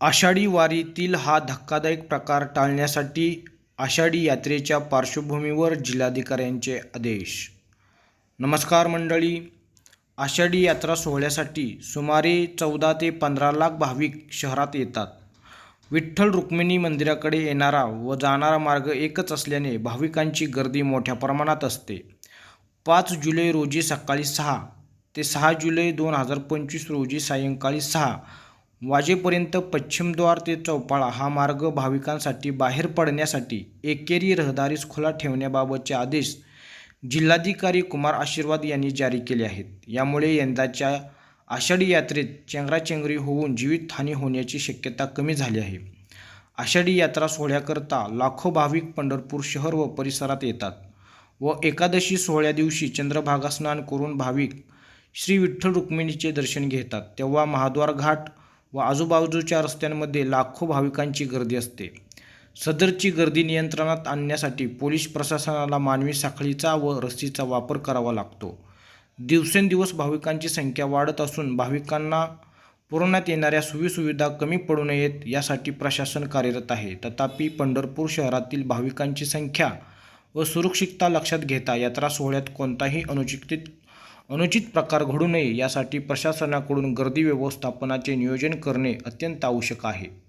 आषाढी वारीतील हा धक्कादायक प्रकार टाळण्यासाठी आषाढी यात्रेच्या पार्श्वभूमीवर जिल्हाधिकाऱ्यांचे आदेश. नमस्कार मंडळी. आषाढी यात्रा सोहळ्यासाठी सुमारे चौदा ते पंधरा लाख भाविक शहरात येतात. विठ्ठल रुक्मिणी मंदिराकडे येणारा व जाणारा मार्ग एकच असल्याने भाविकांची गर्दी मोठ्या प्रमाणात असते. पाच जुलै रोजी सकाळी सहा ते सहा जुलै दोन हजार पंचवीस रोजी सायंकाळी सहा वाजेपर्यंत पश्चिमद्वार ते चौपाळा हा मार्ग भाविकांसाठी बाहेर पडण्यासाठी एकेरी रहदारीस खुला ठेवण्याबाबतचे आदेश जिल्हाधिकारी कुमार आशीर्वाद यांनी जारी केले आहेत. यामुळे यंदाच्या आषाढी यात्रेत चेंगराचेंगरी होऊन जीवितहानी होण्याची शक्यता कमी झाली आहे. आषाढी यात्रा सोहळ्याकरता लाखो भाविक पंढरपूर शहर व परिसरात येतात व एकादशी सोहळ्या दिवशी चंद्रभागा स्नान करून भाविक श्री विठ्ठल रुक्मिणीचे दर्शन घेतात. तेव्हा महाद्वार घाट व आजूबाजूच्या रस्त्यांमध्ये लाखो भाविकांची गर्दी असते. सदरची गर्दी नियंत्रणात आणण्यासाठी पोलीस प्रशासनाला मानवी साखळीचा व रस्सीचा वापर करावा लागतो. दिवसेंदिवस भाविकांची संख्या वाढत असून भाविकांना पुरवण्यात येणाऱ्या सोयीसुविधा कमी पडू नयेत यासाठी प्रशासन कार्यरत आहे. तथापि पंढरपूर शहरातील भाविकांची संख्या व सुरक्षितता लक्षात घेता यात्रा सोहळ्यात कोणताही अनुचित अनुचित प्रकार घडू नये यासाठी प्रशासनाकडून गर्दी व्यवस्थापनाचे नियोजन करणे अत्यंत आवश्यक आहे.